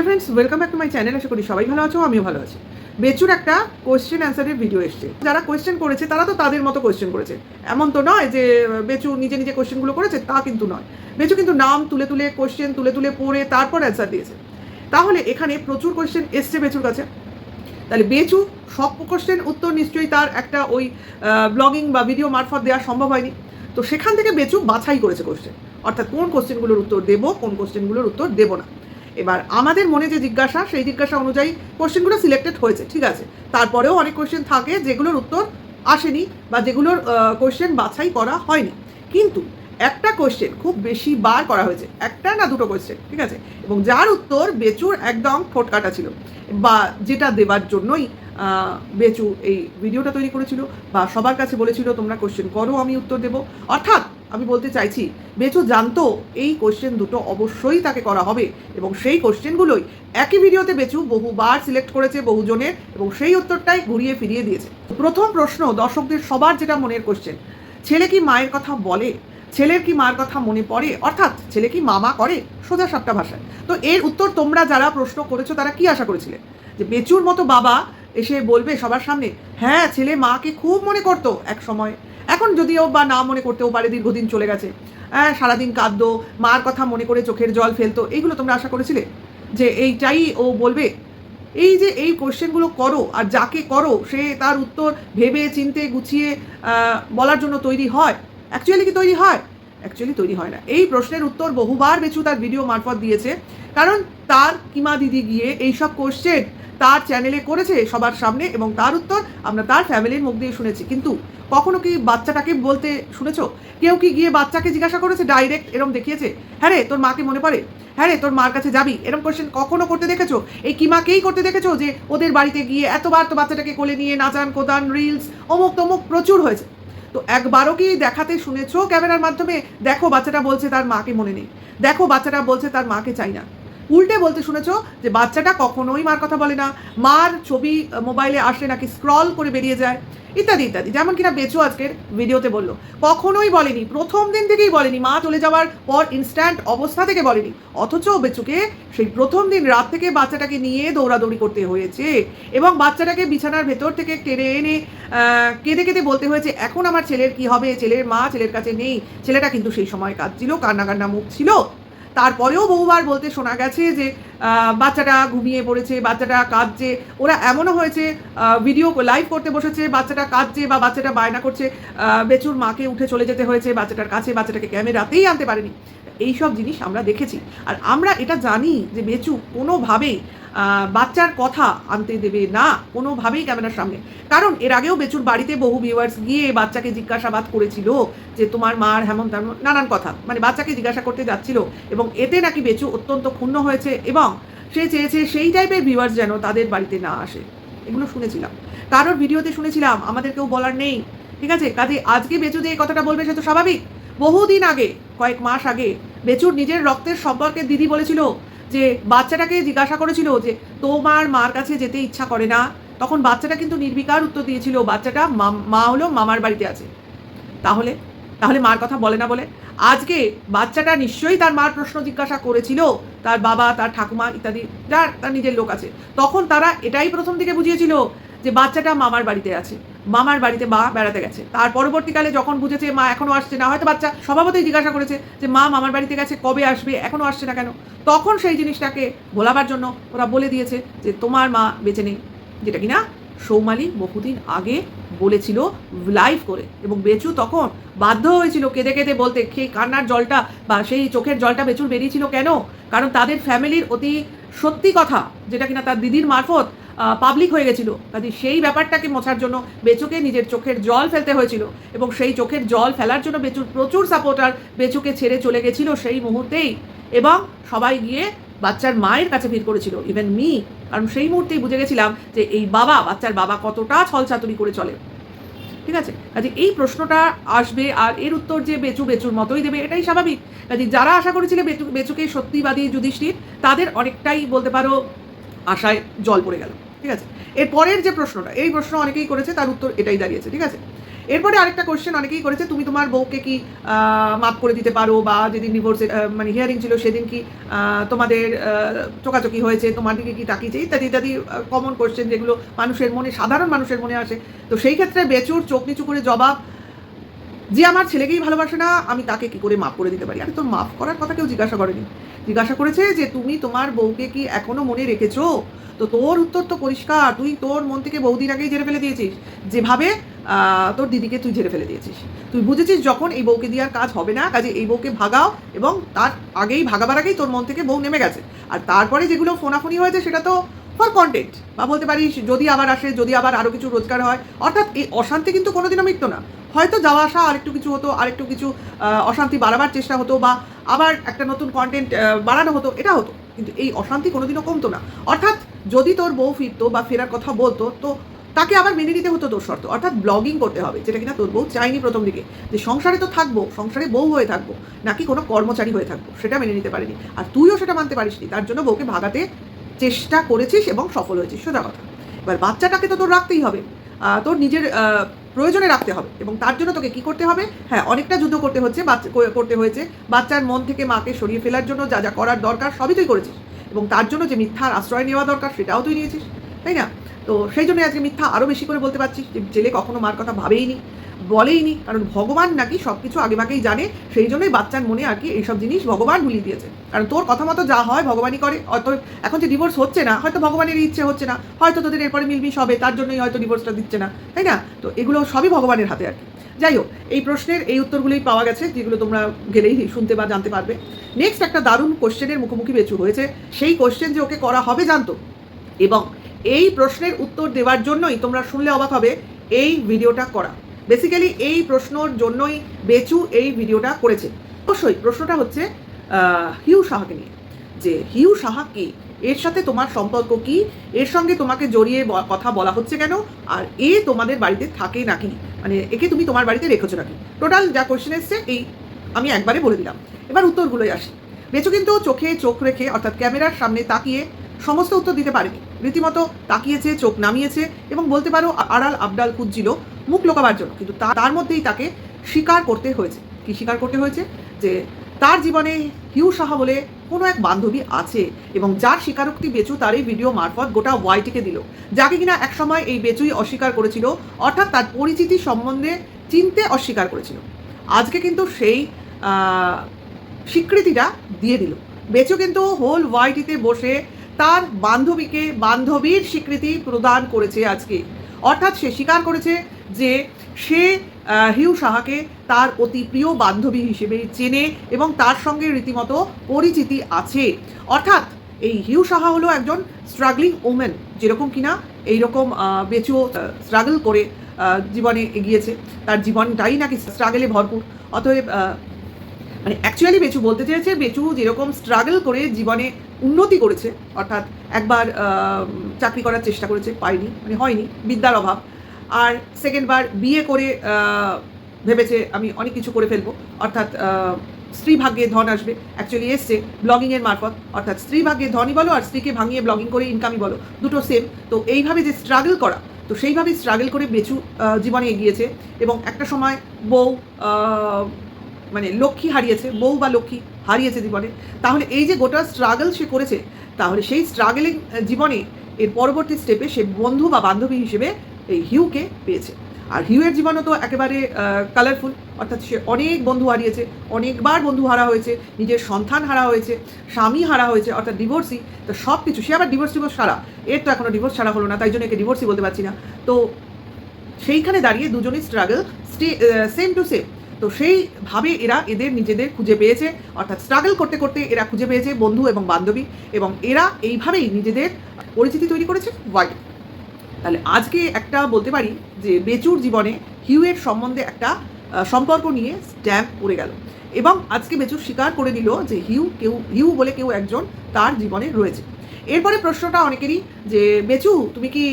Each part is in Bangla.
Hello friends welcome back to my channel আশা করি সবাই ভালো আছো, আমিও ভালো আছি। বেচুর একটা কোয়েশ্চেন অ্যান্সারের ভিডিও এসছে। যারা কোয়েশ্চেন করেছে, তারা তো তাদের মতো কোয়েশ্চেন করেছে। এমন তো নয় যে, বেচু নিজে নিজে কোয়েশ্চেনগুলো করেছে, তা কিন্তু নয়। বেচু কিন্তু নাম তুলে তুলে কোয়েশ্চেন তুলে তুলে পড়ে, তারপর অ্যান্সার দিয়েছে। তাহলে এখানে প্রচুর কোয়েশ্চেন এসছে বেচুর কাছে। তাহলে বেচু, সব কোশ্চেন উত্তর নিশ্চয়ই তার একটা ওই ব্লগিং বা ভিডিও মারফত দেওয়া সম্ভব হয়নি। তো সেখান থেকে বেচু বাছাই করেছে কোশ্চেন অর্থাৎ কোন কোশ্চেনগুলোর উত্তর দেবো, কোন কোশ্চেনগুলোর উত্তর দেবো না। এবার আমাদের মনে যে জিজ্ঞাসা, সেই জিজ্ঞাসা অনুযায়ী কোশ্চেনগুলো সিলেক্টেড হয়েছে, ঠিক আছে? তারপরেও অনেক কোশ্চেন থাকে যেগুলোর উত্তর আসেনি বা যেগুলোর কোশ্চেন বাছাই করা হয়নি। কিন্তু একটা কোশ্চেন খুব বেশি বার করা হয়েছে, একটা না দুটো কোশ্চেন, ঠিক আছে? এবং যার উত্তর বেচুর একদম ঠোঁটকাটা ছিল বা যেটা দেবার জন্যই বেচু এই ভিডিওটা তৈরি করেছিল বা সবার কাছে বলেছিল, তোমরা কোশ্চেন করো, আমি উত্তর দেব। অর্থাৎ আমি বলতে চাইছি, বেচু জানতো, এই কোশ্চেন দুটো অবশ্যই তাকে করা হবে এবং সেই কোশ্চেনগুলোই একই ভিডিওতে বেচু, বহুবার সিলেক্ট করেছে বহুজনের এবং সেই উত্তরটাই ঘুরিয়ে ফিরিয়ে দিয়েছে। প্রথম প্রশ্ন দর্শকদের সবার যেটা মনের কোশ্চেন ছেলে কি মায়ের কথা বলে? ছেলের কি মার কথা মনে পড়ে? অর্থাৎ ছেলে কি মামা করে? সোজা সাপটা ভাষায়। তো এর উত্তর তোমরা যারা প্রশ্ন করেছ, তারা কি আশা করেছিলে? যে বেচুর মতো বাবা এসে বলবে সবার সামনে হ্যাঁ ছেলে মাকে খুব মনে করতো এক সময়। এখন যদিও বা না মনে করতেও পারে দীর্ঘদিন চলে গেছে। হ্যাঁ সারাদিন কাঁদতো, মার কথা মনে করে চোখের জল ফেলতো এইগুলো তোমরা আশা করেছিলে? যে এইটাই ও বলবে? এই যে এই কোশ্চেনগুলো করো, আর যাকে করো, সে তার উত্তর ভেবে, চিনতে, গুছিয়ে বলার জন্য তৈরি হয়। অ্যাকচুয়ালি কি তৈরি হয়? অ্যাকচুয়ালি তৈরি হয় না। এই প্রশ্নের উত্তর বহুবার বেচু তার ভিডিও মারফত দিয়েছে। কারণ তার কিমা দিদি গিয়ে এইসব কোশ্চেন তার চ্যানেলে করেছে সবার সামনে এবং তার উত্তর আমরা তার ফ্যামিলির মুখ দিয়ে শুনেছি। কিন্তু কখনো কি বাচ্চাটাকে বলতে শুনেছো? কেউ কি গিয়ে বাচ্চাকে জিজ্ঞাসা করেছে? ডাইরেক্ট এরম দেখিয়েছে? হ্যাঁ রে, তোর মাকে মনে পড়ে হ্যাঁ রে, তোর মার কাছে যাবি? এরকম কোশ্চেন কখনো করতে দেখেছ? এই কিমাকেই করতে দেখেছ যে ওদের বাড়িতে গিয়ে এতবার তো বাচ্চাটাকে কোলে নিয়ে নাচান কোদান রিলস অমুক তমুক প্রচুর হয়েছে। তো একবারও কি দেখাতে শুনেছো ক্যামেরার মাধ্যমে? দেখো বাচ্চাটা বলছে তার মাকে মনে নেই। দেখো বাচ্চাটা বলছে তার মাকে চাই না। উল্টে বলতে শুনেছো যে বাচ্চাটা কখনোই মার কথা বলে না। মার ছবি মোবাইলে আসলে নাকি স্ক্রল করে বেরিয়ে যায়, ইত্যাদি ইত্যাদি। যেমন কিনা বেচু আজকের ভিডিওতে বলল। কখনোই বলেনি, প্রথম দিন থেকেই বলেনি। মা চলে যাওয়ার পর ইনস্ট্যান্ট অবস্থা থেকে বলেনি। অথচ বেচুকে সেই প্রথম দিন রাত থেকে বাচ্চাটাকে নিয়ে দৌড়াদৌড়ি করতে হয়েছে এবং বাচ্চাটাকে বিছানার ভেতর থেকে টেনে এনে কেঁদে কেঁদে বলতে হয়েছে, এখন আমার ছেলের কি হবে? ছেলের মা ছেলের কাছে নেই। ছেলেটা কিন্তু সেই সময় কাঁদছিল কান্না কান্না মুখ ছিল। তারপরেও বহুবার বলতে শোনা গেছে যে বাচ্চাটা ঘুমিয়ে পড়েছে, বাচ্চাটা কাঁদছে। ওরা এমনও হয়েছে ভিডিও লাইভ করতে বসেছে, বাচ্চাটা কাঁদছে বা বাচ্চাটা বায়না করছে। বেচুর মাকে উঠে চলে যেতে হয়েছে বাচ্চাটার কাছে, বাচ্চাটাকে ক্যামেরাতেই আনতে পারেনি। এইসব জিনিস আমরা দেখেছি। আর আমরা এটা জানি যে বেচু কোনোভাবেই বাচ্চার কথা আনতে দেবে না, কোনোভাবেই ক্যামেরার সামনে। কারণ এর আগেও বেচুর বাড়িতে বহু ভিউয়ার্স গিয়ে বাচ্চাকে জিজ্ঞাসাবাদ করেছিল যে তোমার মার হেমন তেমন নানান কথা। মানে বাচ্চাকে জিজ্ঞাসা করতে যাচ্ছিল এবং এতে নাকি বেচু অত্যন্ত ক্ষুণ্ণ হয়েছে এবং সে চেয়েছে সেই টাইপের ভিউয়ার্স যেন তাদের বাড়িতে না আসে। এগুলো শুনেছিলাম। কারোর ভিডিওতে শুনেছিলাম, আমাদের কেউ বলার নেই। ঠিক আছে? কাজে আজকে বেচু যে এই কথাটা বলবে সে তো স্বাভাবিক। বহুদিন আগে, কয়েক মাস আগে, বেচুর নিজের রক্তের সম্পর্কে দিদি বলেছিল যে বাচ্চাটাকে জিজ্ঞাসা করেছিল যে তোমার মার কাছে যেতে ইচ্ছা করে না, তখন বাচ্চাটা কিন্তু নির্বিকার উত্তর দিয়েছিল, বাচ্চাটা মা হলো মামার বাড়িতে আছে। তাহলে তাহলে মার কথা বলে না বলে? আজকে বাচ্চাটা নিশ্চয়ই তার মার প্রশ্ন জিজ্ঞাসা করেছিল, তার বাবা, তার ঠাকুমা ইত্যাদি, যার, তার নিজের লোক আছে। তখন তারা এটাই প্রথম দিকে বুঝিয়েছিল যে বাচ্চাটা মামার বাড়িতে আছে। মামার বাড়িতে মা বেড়াতে গেছে। তার পরবর্তীকালে যখন বুঝেছে মা এখনও আসছে না, হয়তো বাচ্চা স্বভাবতই জিজ্ঞাসা করেছে যে, মা, মামার বাড়িতে গেছে, কবে আসবে? এখনও আসছে না কেন? তখন সেই জিনিসটাকে ভোলাবার জন্য ওরা বলে দিয়েছে যে, তোমার মা বেঁচে নেই। যেটা কিনা সৌমালি বহুদিন আগে বলেছিল লাইভ করে এবং বেচু তখন বাধ্য হয়েছিল কেঁদে কেঁদে বলতে সেই কান্নার জলটা বা সেই চোখের জলটা বেচুর বেরিয়েছিল কেন? কারণ তাদের ফ্যামিলির অতি সত্যি কথা, যেটা কিনা তার দিদির মারফত পাবলিক হয়ে গেছিল। কাজে সেই ব্যাপারটাকে মোছার জন্য বেচুকে নিজের চোখের জল ফেলতে হয়েছিল এবং সেই চোখের জল ফেলার জন্য বেচুর প্রচুর সাপোর্টার বেচুকে ছেড়ে চলে গেছিল সেই মুহূর্তেই এবং সবাই গিয়ে বাচ্চার মায়ের কাছে ভিড় করেছিল ইভেন মি কারণ সেই মুহূর্তেই বুঝে গেছিলাম যে এই বাবা, বাচ্চার বাবা কতটা ছলচাতুরি করে চলে। ঠিক আছে? কাজে এই প্রশ্নটা আসবে আর এর উত্তর যে বেচু বেচুর মতোই দেবে, এটাই স্বাভাবিক। কাজে যারা আশা করেছিলে বেচু, বেচুকে সত্যিবাদী যুধিষ্ঠির, তাদের অনেকটাই বলতে পারো আশায় জল পড়ে গেল। ঠিক আছে? এরপরের যে প্রশ্নটা, এই প্রশ্ন অনেকেই করেছে, তার উত্তর এটাই দাঁড়িয়েছে, ঠিক আছে? এরপরে আরেকটা কোয়েশ্চেন অনেকেই করেছে, তুমি তোমার বউকে কি মাফ করে দিতে পারো বা যেদিন ডিভোর্সে মানে হিয়ারিং ছিল সেদিন কি তোমাদের চোকাচোকি হয়েছে, তোমার দিকে কি তাকিয়েছে, ইত্যাদি ইত্যাদি কমন কোয়েশ্চেন যেগুলো মানুষের মনে, সাধারণ মানুষের মনে আসে। তো সেই ক্ষেত্রে বেচুর, চোখ নিচু করে জবাব যে আমার ছেলেকেই ভালোবাসে না, আমি তাকে কি করে মাফ করে দিতে পারি? আরে তোর মাফ করার কথা কেউ জিজ্ঞাসা করেনি। জিজ্ঞাসা করেছে যে, তুমি তোমার বউকে কি এখনও মনে রেখেছো? তো তোর উত্তর তো পরিষ্কার। তুই তোর মন থেকে বহুদিন আগেই ঝেড়ে ফেলে দিয়েছিস। যেভাবে তোর দিদিকে তুই ঝেড়ে ফেলে দিয়েছিস। তুই বুঝেছিস যখন এই বউকে দিয়ে আর কাজ হবে না, কাজে এই বউকে ভাগাও এবং তার আগেই ভাগাবার আগেই তোর মন থেকে বউ নেমে গেছে। আর তারপরে যেগুলো ফোনাফোনি হয়েছে, সেটা তো ফর কন্টেন্ট বা বলতে পারিস, যদি আবার আসে, যদি আবার আরও কিছু রোজগার হয়। অর্থাৎ এই অশান্তি কিন্তু কোনোদিনও মিটতো না। হয়তো যাওয়া আসা আরেকটু কিছু হতো, আরেকটু কিছু অশান্তি বাড়াবার চেষ্টা হতো বা আবার একটা নতুন কন্টেন্ট বাড়ানো হতো, এটা হতো। কিন্তু এই অশান্তি কোনোদিনও কমতো না। অর্থাৎ যদি তোর বউ ফিরতো বা ফেরার কথা বলতো, তো তাকে আবার মেনে নিতে হতো তোর শর্ত। অর্থাৎ ব্লগিং করতে হবে, যেটা কিনা তোর বউ চাইনি প্রথম দিকে। যে সংসারে তো থাকব, সংসারে বউ হয়ে থাকব, নাকি কোনো কর্মচারী হয়ে থাকব, সেটা মেনে নিতে পারিনি। আর তুইও সেটা মানতে পারিসনি। তার জন্য বউকে ভাগাতে চেষ্টা করেছিস এবং সফল হয়েছিস, সোজা কথা। এবার বাচ্চাটাকে তো তোর রাখতেই হবে। তোর নিজের প্রয়োজনে রাখতে হবে এবং তার জন্য তোকে কি করতে হবে? হ্যাঁ অনেকটা যুদ্ধ করতে হচ্ছে করতে হয়েছে। বাচ্চার মন থেকে মাকে সরিয়ে ফেলার জন্য যা যা করার দরকার সবই তুই করেছিস। এবং তার জন্য যে মিথ্যার আশ্রয় নেওয়া দরকার সেটাও তুই নিয়েছিস, তাই না? তো সেই জন্য আজকে মিথ্যা আরও বেশি করে বলতে পারছিস যে ছেলে কখনো মার কথা ভাবেইনি। বলেইনি, কারণ ভগবান নাকি সব কিছু আগেভাগেই জানে, সেই জন্যই বাচ্চার মনে আর কি এইসব জিনিস ভগবান ভুলিয়ে দিয়েছে। কারণ তোর কথা মতো যা হয় ভগবানই করে অতএব এখন যে ডিভোর্স হচ্ছে না, হয়তো ভগবানের ইচ্ছে হচ্ছে না, হয়তো তোদের এরপরে মিলমিশ হবে, তার জন্যই হয়তো ডিভোর্সটা দিচ্ছে না, তাই না? তো এগুলো সবই ভগবানের হাতে আর কি। যাই হোক, এই প্রশ্নের এই উত্তরগুলোই পাওয়া গেছে, যেগুলো তোমরা গেলেই শুনতে বা জানতে পারবে। নেক্সট একটা দারুণ কোশ্চেনের মুখোমুখি বেচু হয়েছে, সেই কোশ্চেন যে ওকে করা হবে জানতো। এবং এই প্রশ্নের উত্তর দেওয়ার জন্যই তোমরা শুনলে অবাক হবে, এই ভিডিওটা করা। বেসিক্যালি এই প্রশ্নর জন্যই বেচু এই ভিডিওটা করেছে। অবশ্যই প্রশ্নটা হচ্ছে হিউ সাহাকে নিয়ে। যে হিউ সাহা কি? এর সাথে তোমার সম্পর্ক কি? এর সঙ্গে তোমাকে জড়িয়ে কথা বলা হচ্ছে কেন? আর এ তোমাদের বাড়িতে থাকে নাকি? মানে একে তুমি তোমার বাড়িতে রেখেছো নাকি? টোটাল যা কোয়েশ্চেন এসছে, এই আমি একবারে বলে দিলাম। এবার উত্তরগুলোই আসি। বেচু কিন্তু চোখে চোখ রেখে, অর্থাৎ ক্যামেরার সামনে তাকিয়ে সমস্ত উত্তর দিতে পারেনি। রীতিমতো তাকিয়েছে, চোখ নামিয়েছে এবং বলতে পারো আড়াল আবডাল খুঁজছিল। মুখ লোকাবার জন্য। কিন্তু তার মধ্যেই তাকে স্বীকার করতে হয়েছে। কি স্বীকার করতে হয়েছে? যে তার জীবনে হিউ সাহা বলে কোনো এক বান্ধবী আছে এবং যার স্বীকারোক্তি বেচু তার এই ভিডিও মারফত গোটা ওয়াইটিকে দিল। যাকে কিনা একসময় এই বেচুই অস্বীকার করেছিল, অর্থাৎ তার পরিচিতি সম্বন্ধে চিনতে অস্বীকার করেছিল। আজকে কিন্তু সেই স্বীকৃতিটা দিয়ে দিল। বেচু কিন্তু হোল ওয়াইটিতে বসে তার বান্ধবীকে বান্ধবীর স্বীকৃতি প্রদান করেছে আজকে। অর্থাৎ সে স্বীকার করেছে যে সে হিউ সাহাকে তার অতি প্রিয় বান্ধবী হিসেবে চেনে এবং তার সঙ্গে রীতিমতো পরিচিতি আছে। অর্থাৎ এই হিউ সাহা হলো একজন স্ট্রাগলিং ওমেন যেরকম কিনা এইরকম বেচুও স্ট্রাগল করে জীবনে এগিয়েছে। তার জীবনটাই নাকি স্ট্রাগলে ভরপুর। অতএব মানে অ্যাকচুয়ালি বেচু বলতে চেয়েছে, বেচু যেরকম স্ট্রাগল করে জীবনে উন্নতি করেছে, অর্থাৎ একবার চাকরি করার চেষ্টা করেছে, পায়নি মানে হয়নি, বিদ্যার অভাব। আর সেকেন্ডবার বিয়ে করে ভেবেছে আমি অনেক কিছু করে ফেলব। অর্থাৎ স্ত্রী ভাগ্যে ধন আসবে। অ্যাকচুয়ালি এসছে ব্লগিংয়ের মারফত। অর্থাৎ স্ত্রী ভাগ্যে ধনই বলো আর স্ত্রীকে ভাঙিয়ে ব্লগিং করে ইনকামই বলো। দুটো সেম তো এইভাবে যে স্ট্রাগল করা, তো সেইভাবেই স্ট্রাগল করে বেচু জীবনে এগিয়েছে। এবং একটা সময় বউ মানে লক্ষ্মী হারিয়েছে, বউ বা লক্ষ্মী হারিয়েছে জীবনে। তাহলে এই যে গোটা স্ট্রাগল সে করেছে, তাহলে সেই স্ট্রাগলিং জীবনে এর পরবর্তী স্টেপে সে বন্ধু বা বান্ধবী হিসেবে এই হিউকে পেয়েছে। আর হিউয়ের জীবনও তো একেবারে কালারফুল অর্থাৎ সে অনেক বন্ধু হারিয়েছে, অনেকবার বন্ধু হারা হয়েছে, নিজের সন্তান হারা হয়েছে, স্বামী হারা হয়েছে, অর্থাৎ ডিভোর্সি তো সব কিছু সে আবার ডিভোর্স ডিভোর্স সারা। এর তো এখনও ডিভোর্স ছাড়া হলো না, তাই জন্য একে ডিভোর্সই বলতে পারছি না। তো সেইখানে দাঁড়িয়ে দুজনেই struggle stay same to same তো সেইভাবে এরা এদের নিজেদের খুঁজে পেয়েছে, অর্থাৎ স্ট্রাগল করতে করতে এরা খুঁজে পেয়েছে বন্ধু এবং বান্ধবী, এবং এরা এইভাবেই নিজেদের পরিচিতি তৈরি করেছে ওয়াইড তাহলে আজকে একটা বলতে পারি যে বেচুর জীবনে হিউয়ের সম্বন্ধে একটা সম্পর্ক নিয়ে স্ট্যাম্প পড়ে গেল। এবং আজকে বেচু স্বীকার করে নিল যে হিউ কেউ, হিউ বলে কেউ একজন তার জীবনে রয়েছে। এরপরে প্রশ্নটা অনেকেরই যে, বেচু, তুমি কি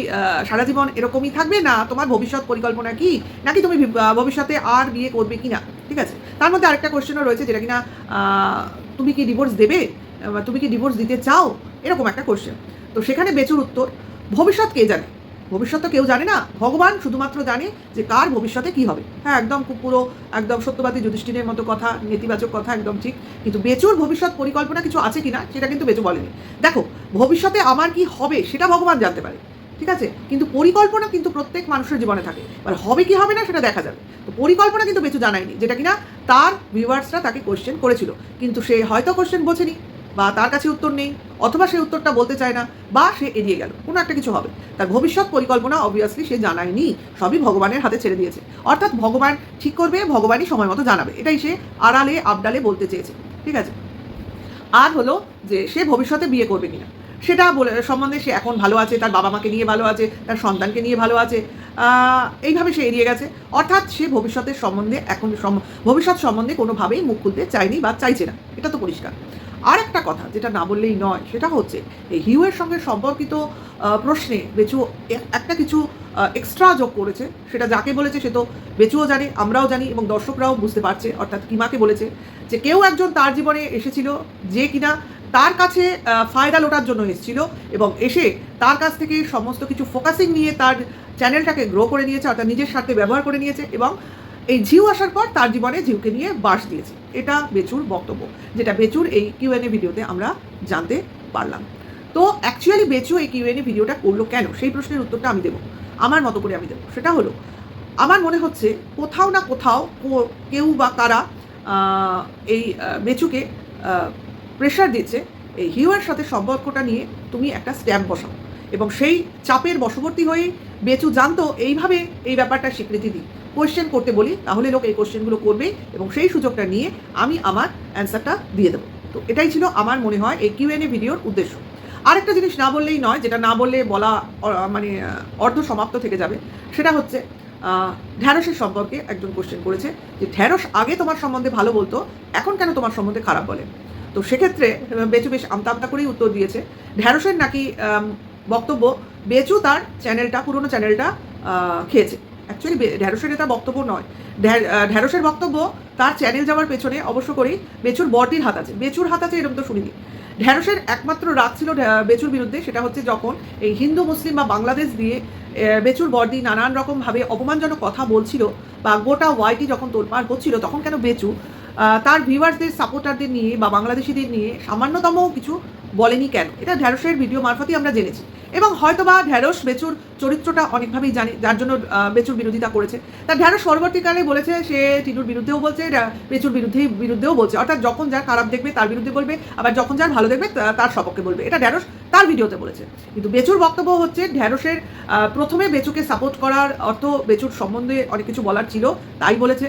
সারা জীবন এরকমই থাকবে না? তোমার ভবিষ্যৎ পরিকল্পনা কি? নাকি তুমি ভবিষ্যতে আর বিয়ে করবে কি না? ঠিক আছে? তার মধ্যে আরেকটা কোয়েশ্চেনও রয়েছে যেটা কিনা তুমি কি ডিভোর্স দেবে? তুমি কি ডিভোর্স দিতে চাও? এরকম একটা কোশ্চেন তো সেখানে বেচুর উত্তর, ভবিষ্যৎ কে জানে? ভবিষ্যৎ তো কেউ জানে না। ভগবান শুধুমাত্র জানে যে কার ভবিষ্যতে কি হবে। হ্যাঁ একদম পুরো, একদম সত্যবাদী যুধিষ্ঠিরের মতো কথা, নেতিবাচক কথা একদম ঠিক। কিন্তু বেচুর ভবিষ্যৎ পরিকল্পনা কিছু আছে কি না সেটা কিন্তু বেচু বলেনি। দেখো, ভবিষ্যতে আমার কি হবে, সেটা ভগবান জানতে পারে। ঠিক আছে? কিন্তু পরিকল্পনা কিন্তু প্রত্যেক মানুষের জীবনে থাকে। এবার হবে কি হবে না, সেটা দেখা যাবে। তো পরিকল্পনা কিন্তু বেচু জানায়নি, যেটা কিনা তার ভিউয়ার্সরা তাকে কোয়েশ্চেন করেছিল। কিন্তু সে হয়তো কোয়েশ্চেন বোঝেনি। বা তার কাছে উত্তর নেই, অথবা সে উত্তরটা বলতে চায় না, বা সে এড়িয়ে গেল, কোনো একটা কিছু হবে। তার ভবিষ্যৎ পরিকল্পনা অবভিয়াসলি সে জানায়নি, সবই ভগবানের হাতে ছেড়ে দিয়েছে। অর্থাৎ ভগবান ঠিক করবে, ভগবানই সময় মতো জানাবে। এটাই সে আড়ালে, আবডালে বলতে চেয়েছে, ঠিক আছে? আর হলো যে সে ভবিষ্যতে বিয়ে করবে কিনা। সেটা বলে, সম্বন্ধে সে এখন ভালো আছে, তার বাবা মাকে নিয়ে ভালো আছে, তার সন্তানকে নিয়ে ভালো আছে এইভাবে সে এড়িয়ে গেছে। অর্থাৎ সে ভবিষ্যতের সম্বন্ধে এখন ভবিষ্যৎ সম্বন্ধে কোনোভাবেই মুখ খুলতে চায়নি বা চাইছে না। এটা তো পরিষ্কার। আর একটা কথা যেটা না বললেই নয়, সেটা হচ্ছে এই হিউয়ের সঙ্গে সম্পর্কিত প্রশ্নে বেচু একটা কিছু এক্সট্রা যোগ করেছে। সেটা যাকে বলেছে সে তো বেচুও জানে, আমরাও জানি এবং দর্শকরাও বুঝতে পারছে, অর্থাৎ কিমাকে বলেছে যে কেউ একজন তার জীবনে এসেছিল যে কিনা তার কাছে ফায়দা লোটার জন্য এসেছিল এবং এসে তার কাছ থেকে সমস্ত কিছু ফোকাসিং নিয়ে তার চ্যানেলটাকে গ্রো করে নিয়েছে, অর্থাৎ নিজের স্বার্থে ব্যবহার করে নিয়েছে এবং এই ঝিউ আসার পর তার জীবনে ঝিউকে নিয়ে বাস দিয়েছে। এটা বেচুর বক্তব্য, যেটা বেচুর এই কিউএনএ ভিডিওতে আমরা জানতে পারলাম। তো অ্যাকচুয়ালি বেচু এই কিউএনএ ভিডিওটা করল কেন? সেই প্রশ্নের উত্তরটা আমি দেবো। আমার মতো করে আমি দেবো। সেটা হলো, আমার মনে হচ্ছে কোথাও না কোথাও কেউ বা কারা এই বেচুকে প্রেশার দিচ্ছে এই হিউয়ের সাথে সম্পর্কটা নিয়ে তুমি একটা স্ট্যাম্প বসাও। এবং সেই চাপের বশবর্তী হয়ে বেচু জানতো, এইভাবে এই ব্যাপারটা স্বীকৃতি দিই। কোয়েশ্চেন করতে বলি, তাহলে লোক এই কোয়েশ্চেনগুলো করবে এবং সেই সুযোগটা নিয়ে আমি আমার অ্যান্সারটা দিয়ে দেবো। তো এটাই ছিল আমার মনে হয় এই কিউএনএ ভিডিওর উদ্দেশ্য। আরেকটা জিনিস না বললেই নয়, যেটা না বললে বলা মানে অর্ধ সমাপ্ত থেকে যাবে, সেটা হচ্ছে ঢ্যাঁড়সের সম্পর্কে একজন কোশ্চেন করেছে যে, ঢ্যাঁড়স আগে তোমার সম্বন্ধে ভালো বলতো, এখন কেন তোমার সম্বন্ধে খারাপ বলে? তো সেক্ষেত্রে বেচু বেশ আমতা আমতা করেই উত্তর দিয়েছে, ঢ্যাঁড়সের নাকি বক্তব্য বেচু তার চ্যানেলটা, পুরনো চ্যানেলটা খেয়েছে। অ্যাকচুয়ালি ঢ্যাঁড়সের এটা বক্তব্য নয়। ঢ্যা- ঢ্যাঁড়সের বক্তব্য তার চ্যানেল যাওয়ার পেছনে অবশ্য করেই বেচুর বটির হাত আছে। বেচুর হাত আছে এরকম তো শুনিনি। ঢ্যাঁড়সের একমাত্র রাগ ছিল বেচুর বিরুদ্ধে, সেটা হচ্ছে যখন এই হিন্দু, মুসলিম বা বাংলাদেশ দিয়ে বেচুর বর্দি নানান রকমভাবে অপমানজনক কথা বলছিল বা গোটা ওয়াইটি যখন তোলপাড় হচ্ছিল তখন কেন বেচু তার ভিউয়ার্সদের, সাপোর্টারদের নিয়ে বা বাংলাদেশিদের নিয়ে সামান্যতম কিছু বলেনি কেন? এটা ঢ্যাঁড়সের ভিডিও মারফতই আমরা জেনেছি। এবং হয়তোবা ঢ্যাঁড়স বেচুর চরিত্রটা অনেকভাবেই জানি, যার জন্য বেচুর বিরোধিতা করেছে। তা ঢ্যাঁড়স পরবর্তীকালে বলেছে, সে টিনুর বিরুদ্ধেও বলছে বেচুর বিরুদ্ধে বিরুদ্ধেও বলছে। অর্থাৎ যখন যার খারাপ দেখবে, তার বিরুদ্ধে বলবে, আবার যখন যার ভালো দেখবে তার সপক্ষে বলবে। এটা ঢ্যাঁড়স তার ভিডিওতে বলেছে। কিন্তু বেচুর বক্তব্য হচ্ছে, ঢ্যাঁড়সের প্রথমে বেচুকে সাপোর্ট করার অর্থ বেচুর সম্বন্ধে অনেক কিছু বলার ছিল, তাই বলেছে।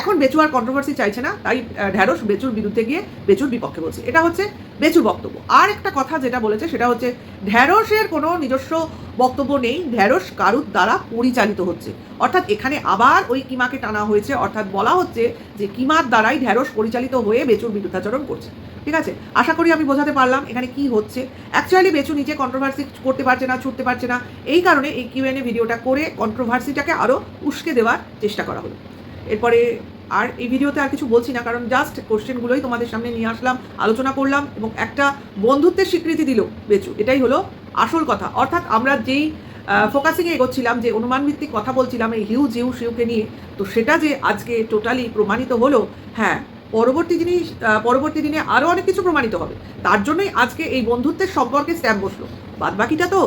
এখন বেচু আর কন্ট্রোভার্সি চাইছে না, তাই ঢ্যাঁড়স বেচুর বিরুদ্ধে গিয়ে বেচুর বিপক্ষে বলছে। এটা হচ্ছে বেচুর বক্তব্য। আর একটা কথা যেটা বলেছে সেটা হচ্ছে, ঢ্যাঁড়সের কোনো নিজস্ব বক্তব্য নেই, ঢ্যাঁড়স কারুর দ্বারা পরিচালিত হচ্ছে। অর্থাৎ এখানে আবার ওই কিমাকে টানা হয়েছে, অর্থাৎ বলা হচ্ছে যে কিমার দ্বারাই ঢ্যাঁড়স পরিচালিত হয়ে বেচুর বিরুদ্ধাচরণ করছে। ঠিক আছে? আশা করি আমি বোঝাতে পারলাম এখানে কি হচ্ছে। অ্যাকচুয়ালি বেচু নিজে কন্ট্রোভার্সি করতে পারছে না, ছুটতে পারছে না। এই কারণে এই কিউএনএ ভিডিওটা করে কন্ট্রোভার্সিটাকে আরও উস্কে দেওয়ার চেষ্টা করা হলো। এরপরে আর এই ভিডিওতে আর কিছু বলছি না, কারণ জাস্ট কোশ্চেনগুলোই তোমাদের সামনে নিয়ে আসলাম, আলোচনা করলাম এবং একটা বন্ধুত্বের স্বীকৃতি দিল বেচু। এটাই হলো আসল কথা। অর্থাৎ আমরা যেই ফোকাসিংয়ে এগোচ্ছিলাম, যে অনুমান ভিত্তিক কথা বলছিলাম, এই হিউ জিউ শিউকে নিয়ে, তো সেটা যে আজকে টোটালি প্রমাণিত হলো হ্যাঁ পরবর্তী জিনিস পরবর্তী দিনে আরও অনেক কিছু প্রমাণিত হবে। তার জন্যই আজকে এই বন্ধুত্বের সম্পর্কে স্ট্যাম্প বসল। বাদ বাকিটা তো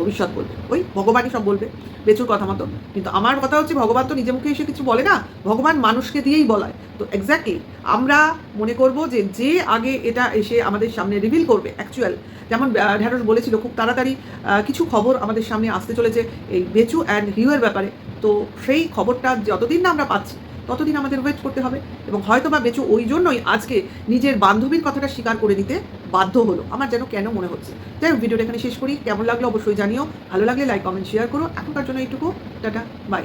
ভবিষ্যৎ বলবে। ওই ভগবানই সব বলবে, বেচুর কথা মতো কিন্তু আমার কথা হচ্ছে ভগবান তো নিজে মুখে এসে কিছু বলে না, ভগবান মানুষকে দিয়েই বলায়। তো এক্স্যাক্টলি আমরা মনে করব যে যে আগে এটা এসে আমাদের সামনে রিভিল করবে অ্যাকচুয়াল যেমন ঢ্যাঁড়স বলেছিল খুব তাড়াতাড়ি কিছু খবর আমাদের সামনে আসতে চলেছে এই বেচু অ্যান্ড হিউয়ের ব্যাপারে। তো সেই খবরটা যতদিন না আমরা পাচ্ছি ততদিন আমাদের ওয়েট করতে হবে এবং হয়তো বা বেচু ওই জন্যই আজকে নিজের বান্ধবীর কথাটা স্বীকার করে দিতে বাধ্য হলো। আমার যেন কেন মনে হচ্ছে? হোক, ভিডিওটা এখানে শেষ করি। কেমন লাগল অবশ্যই জানিও। ভালো লাগলে লাইক কমেন্ট শেয়ার করো। এখনকার জন্য এইটুকু। Tata bye